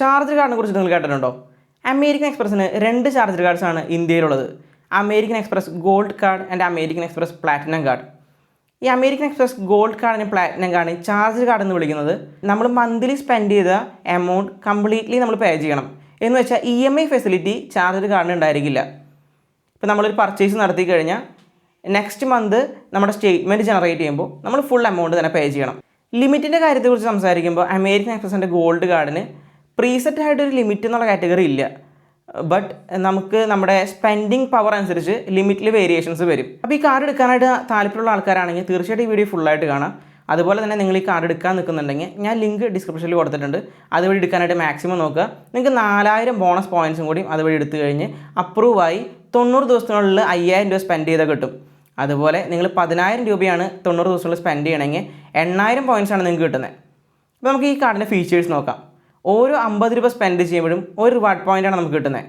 Charger കാർഡിനെ കുറിച്ച് നിങ്ങൾ കേട്ടിട്ടുണ്ടോ? അമേരിക്കൻ എക്സ്പ്രസ്സിന് രണ്ട് ചാർജർ കാർഡ്സ് ആണ് ഇന്ത്യയിലുള്ളത്. American Express gold card and American Express platinum card. ഈ അമേരിക്കൻ എക്സ്പ്രസ് ഗോൾഡ് കാർഡിന് പ്ലാറ്റിനം കാർഡിന് ചാർജർ കാർഡ് എന്ന് വിളിക്കുന്നത് നമ്മൾ മന്ത്ലി സ്പെൻഡ് ചെയ്ത എമൗണ്ട് കംപ്ലീറ്റ്ലി നമ്മൾ പേ ചെയ്യണം. എന്ന് വെച്ചാൽ E M I facility charger കാർഡിന് ഉണ്ടായിരിക്കില്ല. ഇപ്പോൾ നമ്മളൊരു പർച്ചേസ് നടത്തി കഴിഞ്ഞാൽ നെക്സ്റ്റ് മന്ത് നമ്മുടെ സ്റ്റേറ്റ്മെന്റ് ജനറേറ്റ് ചെയ്യുമ്പോൾ നമ്മൾ ഫുൾ എമൗണ്ട് തന്നെ പേ ചെയ്യണം. ലിമിറ്റിന്റെ കാര്യത്തെക്കുറിച്ച് സംസാരിക്കുമ്പോൾ അമേരിക്കൻ എക്സ്പ്രസിന്റെ ഗോൾഡ് കാർഡിന് പ്രീസെറ്റ് ആയിട്ട് ഒരു ലിമിറ്റ് എന്നുള്ള കാറ്റഗറി ഇല്ല. ബട്ട് നമുക്ക് നമ്മുടെ സ്പെൻഡിങ് പവർ അനുസരിച്ച് ലിമിറ്റിൽ വേരിയേഷൻസ് വരും. അപ്പോൾ ഈ കാർഡ് എടുക്കാനായിട്ട് താല്പര്യമുള്ള ആൾക്കാരാണെങ്കിൽ തീർച്ചയായിട്ടും ഈ വീഡിയോ ഫുള്ളായിട്ട് കാണാം. അതുപോലെ തന്നെ നിങ്ങൾ ഈ കാർഡ് എടുക്കാൻ നിൽക്കുന്നുണ്ടെങ്കിൽ ഞാൻ ലിങ്ക് ഡിസ്ക്രിപ്ഷനിൽ കൊടുത്തിട്ടുണ്ട്. അതുവഴി എടുക്കാനായിട്ട് മാക്സിമം നോക്കുക. നിങ്ങൾക്ക് നാലായിരം ബോണസ് പോയിൻസും കൂടി അതുവഴി എടുത്തു കഴിഞ്ഞ് അപ്രൂവായി തൊണ്ണൂറ് ദിവസത്തിനുള്ളിൽ അയ്യായിരം രൂപ സ്പെൻഡ് ചെയ്താൽ കിട്ടും. അതുപോലെ നിങ്ങൾ പതിനായിരം രൂപയാണ് തൊണ്ണൂറ് ദിവസത്തിനുള്ളിൽ സ്പെൻഡ് ചെയ്യണമെങ്കിൽ എണ്ണായിരം ആണ് നിങ്ങൾക്ക് കിട്ടുന്നത്. അപ്പോൾ നമുക്ക് ഈ കാർഡിന്റെ ഫീച്ചേഴ്സ് നോക്കാം. ഓരോ അമ്പത് രൂപ സ്പെൻഡ് ചെയ്യുമ്പോഴും ഒരു റിവാർഡ് പോയിന്റാണ് നമുക്ക് കിട്ടുന്നത്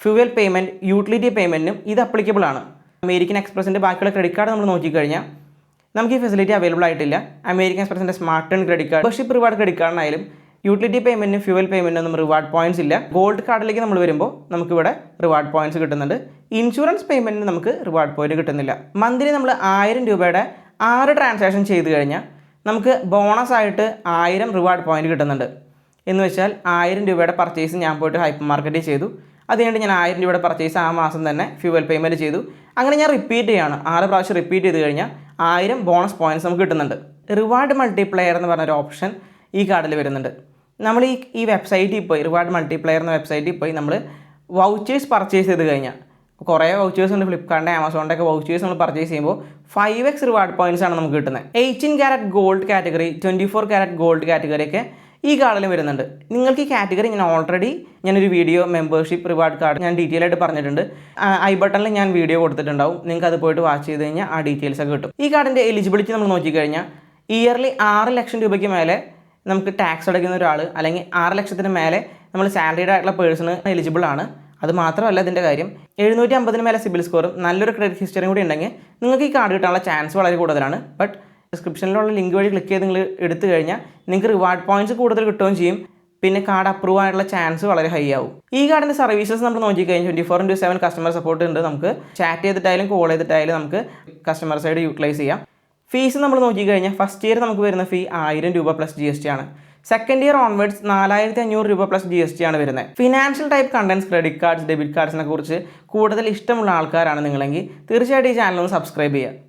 ഫ്യൂവൽ പേയ്മെന്റ് യൂട്ടിലിറ്റി പേയ്മെന്റിനും ഇത് അപ്ലിക്കബിൾ ആണ്. അമേരിക്കൻ എക്സ്പ്രസിന്റെ ബാക്കിയുള്ള ക്രെഡിറ്റ് കാർഡ് നമ്മൾ നോക്കിക്കഴിഞ്ഞാൽ നമുക്ക് ഈ ഫെസിലിറ്റി അവൈലബിൾ ആയിട്ടില്ല. അമേരിക്കൻ എക്സ്പ്രസിന്റെ സ്മാർട്ട് ടേൺ ക്രെഡിറ്റ് കാർഡ് ബഷിപ്പ് റിവാർഡ് ക്രെഡിറ്റ് കാർഡിനായാലും യൂട്ടിലിറ്റി പേയ്മെന്റിനും ഫ്യൂവൽ പേയ്മെന്റിനും റിവാർഡ് പോയിന്റ്സ് ഇല്ല. ഗോൾഡ് കാർഡിലേക്ക് നമ്മൾ വരുമ്പോൾ നമുക്കിവിടെ റിവാർഡ് പോയിന്റ്സ് കിട്ടുന്നുണ്ട്. ഇൻഷുറൻസ് പേയ്മെന്റിന് നമുക്ക് റിവാർഡ് പോയിന്റ് കിട്ടുന്നില്ല. മന്ത്ലി നമ്മൾ ആയിരം രൂപയുടെ ആറ് ട്രാൻസാക്ഷൻ ചെയ്ത് കഴിഞ്ഞാൽ നമുക്ക് ബോണസ് ആയിട്ട് ആയിരം റിവാർഡ് പോയിന്റ് കിട്ടുന്നുണ്ട്. എന്ന് വെച്ചാൽ ആയിരം രൂപയുടെ പർച്ചേസ് ഞാൻ പോയിട്ട് ഹൈപ്പർ മാർക്കറ്റിൽ ചെയ്തു. അത് ഞാൻ ആയിരം രൂപയുടെ പർച്ചേസ് ആ മാസം തന്നെ ഫ്യൂവൽ പേയ്മെന്റ് ചെയ്തു. അങ്ങനെ ഞാൻ റിപ്പീറ്റ് ചെയ്യാണ്. ആറ് പ്രാവശ്യം റിപ്പീറ്റ് ചെയ്ത് കഴിഞ്ഞാൽ ആയിരം ബോണസ് പോയിന്റ്സ് നമുക്ക് കിട്ടുന്നുണ്ട്. റിവാർഡ് മൾട്ടിപ്ലെയർ എന്ന് പറഞ്ഞൊരു ഓപ്ഷൻ ഈ കാർഡിൽ വരുന്നുണ്ട്. നമ്മൾ ഈ ഈ വെബ്സൈറ്റിൽ പോയി റിവാർഡ് മൾട്ടിപ്ലെയർ എന്ന വെബ്സൈറ്റിൽ പോയി നമ്മൾ വൗച്ചേഴ്സ് പർച്ചേസ് ചെയ്ത് കഴിഞ്ഞാൽ കുറേ വൗച്ചേഴ്സ് ഉണ്ട്. ഫ്ലിപ്കാർട്ടിന്റെ ആമസോണിന്റെ ഒക്കെ വൗച്ചേഴ്സ് നമ്മൾ പർച്ചേസ് ചെയ്യുമ്പോൾ ഫൈവ് എക്സ് റിവാർഡ് പോയിന്റ്സ് ആണ് നമുക്ക് കിട്ടുന്നത്. Eighteen carat gold category twenty four carat gold category ഒക്കെ ഈ കാർഡിലും വരുന്നുണ്ട്. നിങ്ങൾക്ക് ഈ കാറ്റഗറി ഞാൻ ഓൾറെഡി ഞാനൊരു വീഡിയോ മെമ്പർഷിപ്പ് റിവാർഡ് കാർഡ് ഞാൻ ഡീറ്റെയിൽ ആയിട്ട് പറഞ്ഞിട്ടുണ്ട്. ഐ ബട്ടണിൽ ഞാൻ വീഡിയോ കൊടുത്തിട്ടുണ്ടാവും. നിങ്ങൾക്ക് അത് പോയിട്ട് വാച്ച് ചെയ്ത് കഴിഞ്ഞാൽ ആ ഡീറ്റെയിൽസ് ഒക്കെ കിട്ടും. ഈ കാർഡിന്റെ എലിജിബിലിറ്റി നമ്മൾ നോക്കിക്കഴിഞ്ഞാൽ ഇയർലി ആറ് ലക്ഷം രൂപയ്ക്ക് മേലെ നമുക്ക് ടാക്സ് അടയ്ക്കുന്ന ഒരാൾ അല്ലെങ്കിൽ ആറ് ലക്ഷത്തിന് മേലെ നമ്മൾ സാലറീഡ് ആയിട്ടുള്ള പേഴ്സണ് എലിജിബിൾ ആണ്. അത് മാത്രമല്ല ഇതിന്റെ കാര്യം. എഴുന്നൂറ്റി അമ്പതിന് മേലെ സിബിൽ സ്കോറും നല്ലൊരു ക്രെഡിറ്റ് ഹിസ്റ്ററിയും കൂടി ഉണ്ടെങ്കിൽ നിങ്ങൾക്ക് ഈ കാർഡ് കിട്ടാനുള്ള ചാൻസ് വളരെ കൂടുതലാണ്. ബട്ട് ഡിസ്ക്രിപ്ഷനിലുള്ള ലിങ്ക് വഴി ക്ലിക്ക് ചെയ്ത് നിങ്ങൾ എടുത്തു കഴിഞ്ഞാൽ നിങ്ങൾക്ക് റിവാർഡ് പോയിന്റ്സ് കൂടുതൽ കിട്ടുകയും ചെയ്യും. പിന്നെ കാർഡ് അപ്രൂവ് ആയിട്ടുള്ള ചാൻസ് വളരെ ഹൈ ആവും. ഈ കാർഡിന്റെ സർവീസസ് നമ്മൾ നോക്കിക്കഴിഞ്ഞാൽ twenty four into seven customer support ഉണ്ട്. നമുക്ക് ചാറ്റ് ചെയ്തിട്ടായാലും കോൾ ചെയ്തിട്ടായാലും നമുക്ക് കസ്റ്റമർ സൈഡ് യൂട്ടിലൈസ് ചെയ്യാം. ഫീസ് നമ്മൾ നോക്കിക്കഴിഞ്ഞാൽ ഫസ്റ്റ് ഇയർ നമുക്ക് വരുന്ന ഫീ ആയിരം രൂപ പ്ലസ് ജി എസ് ടി ആണ്. സെക്കൻഡ് ഇയർ ഓൺവേർഡ്സ് നാലായിരത്തി അഞ്ഞൂറ് രൂപ പ്ലസ് ജി എസ് ടി ആണ് വരുന്നത്. Financial type contents credit cards debit കാർഡ്സിനെ കുറിച്ച് കൂടുതൽ ഇഷ്ടമുള്ള ആൾക്കാരാണ് നിങ്ങളെങ്കിൽ തീർച്ചയായിട്ടും ഈ ചാനൽ ഒന്ന് സബ്സ്ക്രൈബ് ചെയ്യുക.